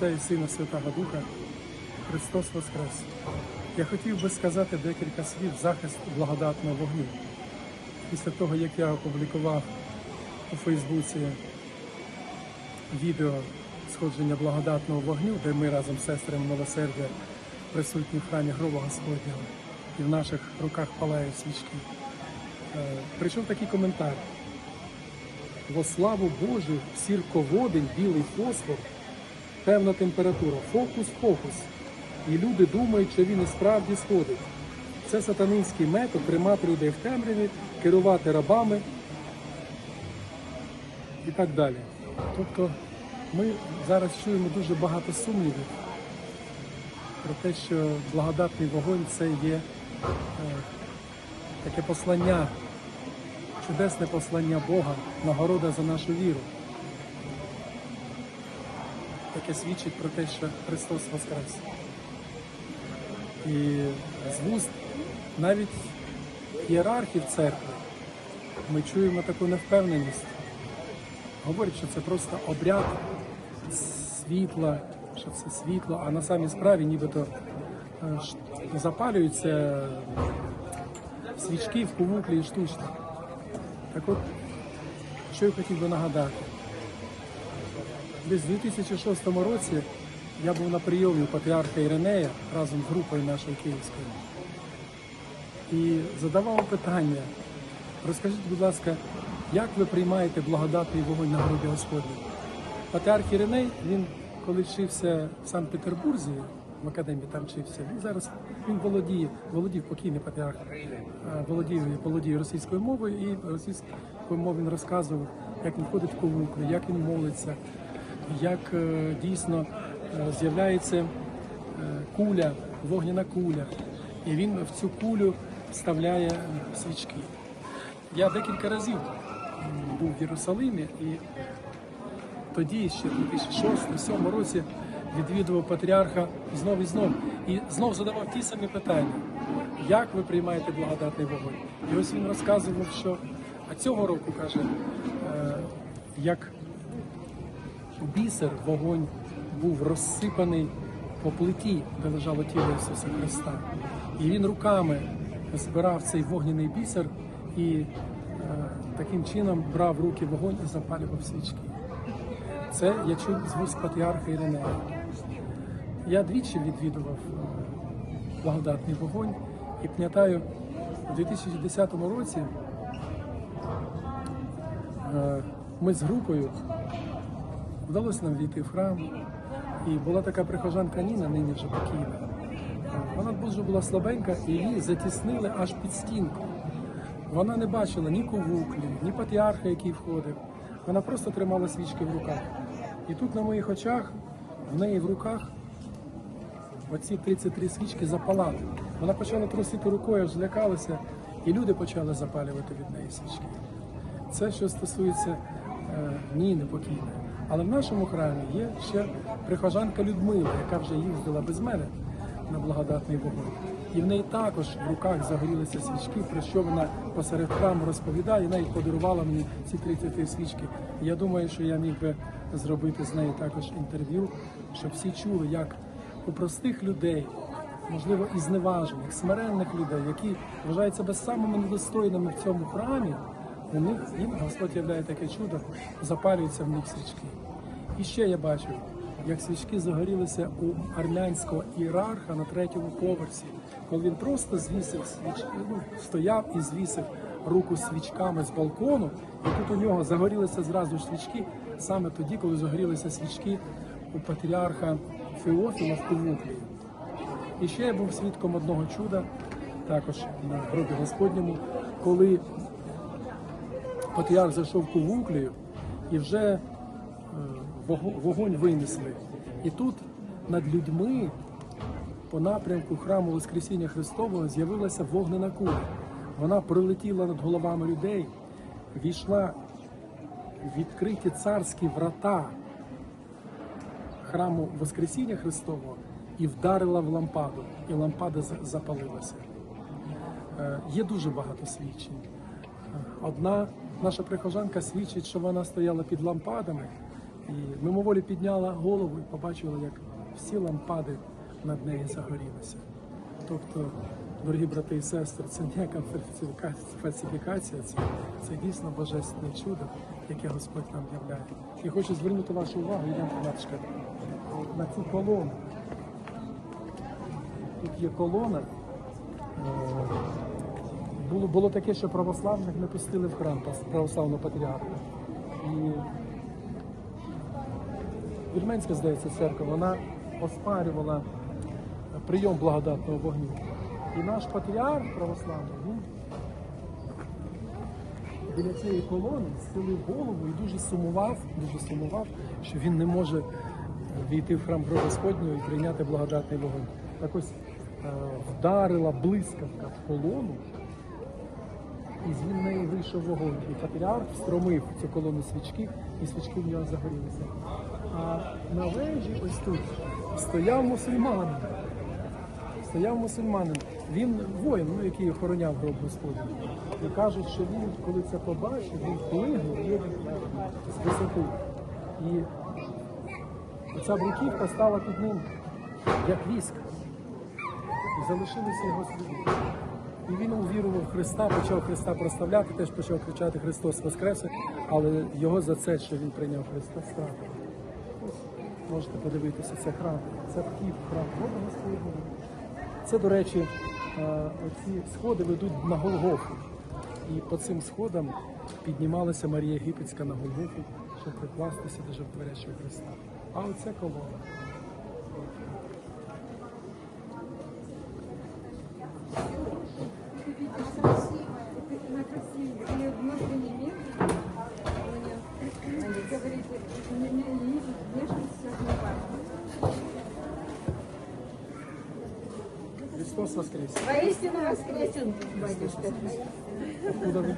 Отця і Сина Святого Духа, Христос Воскрес. Я хотів би сказати декілька слів захист благодатного вогню. Після того, як я опублікував у Фейсбуці відео сходження благодатного вогню, де ми разом з сестрами милосердя присутні в храмі Гроба Господнього і в наших руках палають свічки. Е, Прийшов такий коментар. Во славу Божу, сірководень, білий фосфор, певна температура, фокус-фокус. І люди думають, що він і справді сходить. Це сатанинський метод тримати людей в темряві, керувати рабами і так далі. Тобто ми зараз чуємо дуже багато сумнівів про те, що благодатний вогонь це є е, таке послання, чудесне послання Бога, нагорода за нашу віру, яке свідчить про те, що Христос Воскрес. І з вуст навіть ієрархів церкви ми чуємо таку невпевненість. Говорять, що це просто обряд світла, що це світло, а на самій справі нібито е, запалюються свічки в кувуклі і штучно. Так от, що я хотів би нагадати. Десь у 2006 році я був на прийомі у патріарха Іринея разом з групою нашою київською. І задавав питання. Розкажіть, будь ласка, як ви приймаєте благодатний вогонь на груді Господній? Патріарх Іриней, він коли вчився в Санкт-Петербурзі, в академії там вчився, він зараз він володіє, володів покійний патріарх, е, володіє, володіє російською мовою і російською мовою він розказував, як він ходить в ковуклю, як він молиться, як е, дійсно е, з'являється е, куля, вогняна куля. І він в цю кулю вставляє свічки. Я декілька разів був в Єрусалимі і тоді, ще в 2006-2007 році, відвідував патріарха знов і знов. І знов задавав ті самі питання. Як ви приймаєте благодатний вогонь? І ось він розказував, що а цього року каже, як бісер вогонь був розсипаний по плиті, де лежало тіло Ісуса Христа. І він руками збирав цей вогняний бісер і е, таким чином брав в руки вогонь і запалював свічки. Це я чув з вуст патріарха Іринея. Я двічі відвідував е, благодатний вогонь і пам'ятаю, у 2010 році е, ми з групою вдалося нам війти в храм. І була така прихожанка Ніна, нині вже покійна. Вона дуже була слабенька і її затіснили аж під стінку. Вона не бачила ні ковуклі, ні патріарха, який входив. Вона просто тримала свічки в руках. І тут на моїх очах, в неї в руках, оці 33 свічки запалали. Вона почала трусити рукою, аж злякалася, і люди почали запалювати від неї свічки. Це що стосується е, Ніни покійної. Але в нашому храмі є ще прихожанка Людмила, яка вже їздила без мене на благодатний вогонь. І в неї також в руках загорілися свічки, про що вона посеред храму розповідає, і навіть подарувала мені ці 33 свічки. Я думаю, що я міг би зробити з нею також інтерв'ю, щоб всі чули, як у простих людей, можливо, і зневажених, смиренних людей, які вважають себе самими недостойними в цьому храмі, у Господь являє таке чудо, запалюються в них свічки. І ще я бачу, як свічки загорілися у армянського ієрарха на третьому поверсі, коли він просто звісив свічки, ну, стояв і звісив руку свічками з балкону, і тут у нього загорілися зразу свічки, саме тоді, коли загорілися свічки у патріарха Феофіла в Кувуклії. І ще я був свідком одного чуда, також на гробі Господньому, коли патріарх зайшов Кувуклію і вже е, вогонь винесли. І тут над людьми по напрямку храму Воскресіння Христового з'явилася вогнена куля. Вона прилетіла над головами людей, війшла в відкриті царські врата храму Воскресіння Христового і вдарила в лампаду, і лампада запалилася. Е, Є дуже багато свідчень. Е, Одна наша прихожанка свідчить, що вона стояла під лампадами, І мимоволі підняла голову і побачила, як всі лампади над нею загорілися. Тобто, дорогі брати і сестри, це ніяка фальсифікація, це, це дійсно божественне чудо, яке Господь нам являє. І хочу звернути вашу увагу, матушка, на цю колону. Тут є колона. Було, було таке, що православних не пустили в храм православного патріарха. І Вірменська, здається, церква, вона оспарювала прийом благодатного вогню. І наш патріарх православний, він біля цієї колони схилив голову і дуже сумував, дуже сумував, що він не може війти в храм Господнього і прийняти благодатний вогонь. Так ось е, вдарила блискавка в колону, і з неї вийшов вогонь. І патріарх встромив цю колону свічки, і свічки в нього загорілися. А на вежі ось тут стояв мусульманин. Стояв мусульманин. Він воїн, ну, який охороняв гроб Господній. І кажуть, що він, коли це побачив, він плигнув з висоти. І оця бруківка стала під ним як віск. І залишилися його сліди. І він увірував в Христа, почав Христа прославляти, теж почав кричати Христос Воскресе, але його за це, що він прийняв Христа, стратили. Можете подивитися, це храм, це вхід храм Бога Господнього. Це, до речі, е, оці сходи ведуть на Голгофу. І по цим сходам піднімалася Марія Єгипетська на Голгофу, щоб прикластися до животворящого Христа. А оце колона. На красивый или внутренний мир, говорит, не, не, не, внешность все не важно. Христос Воскрес! Воистину воскресен, батюшка. Откуда ви?